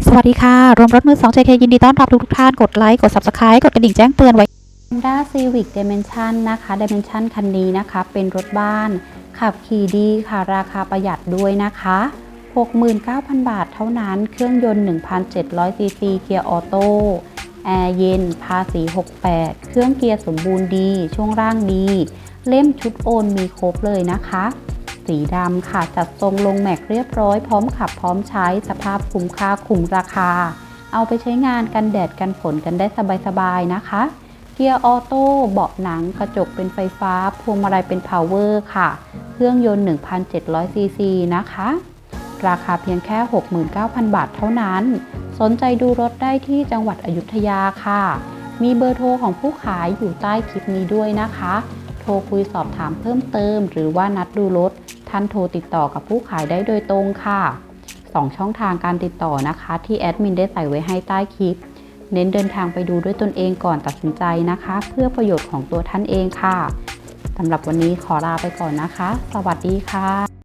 สวัสดีค่ะ รวมรถมือ 2 JK ยินดีต้อนรับทุกทุกท่าน กดไลค์ กด Subscribe กดกระดิ่งแจ้งเตือนไว้ Honda Civic Dimension นะคะ Dimension คันนี้นะคะ เป็นรถบ้าน ขับขี่ดีค่ะ ราคาประหยัดด้วยนะคะ 69,000 บาทเท่านั้น เครื่องยนต์1,700ซีซีเกียร์ออโต้ แอร์เย็น ภาษี 68 เครื่องเกียร์สมบูรณ์ดี ช่วงล่างดี เล่มชุดโอนมีครบเลยนะคะ สีดำค่ะ จัดทรงลงแม็กเรียบร้อยพร้อมขับพร้อมใช้สภาพคุ้มค่าคุ้มราคา เอาไปใช้งานกันแดดกันฝนกันได้สบายๆนะคะเกียร์ออโต้เบาะหนังกระจกเป็นไฟฟ้า พวงมาลัยเป็นพาวเวอร์ค่ะ เครื่องยนต์ 1,700 ซีซีนะคะ ราคาเพียงแค่ 69,000 บาทเท่านั้น สนใจดูรถได้ที่จังหวัดอยุธยาค่ะ มีเบอร์โทรของผู้ขายอยู่ใต้คลิปนี้ด้วยนะคะ โทรคุยสอบถามเพิ่มเติม หรือว่านัดดูรถ ท่านโทรติดต่อกับผู้ขายได้โดยตรงค่ะ 2 ช่องทางการติดต่อนะคะ ที่แอดมินได้ใส่ไว้ให้ใต้คลิป เน้นเดินทางไปดูด้วยตนเองก่อนตัดสินใจนะคะ เพื่อประโยชน์ของตัวท่านเองค่ะสำหรับวันนี้ขอลาไปก่อนนะคะ สวัสดีค่ะ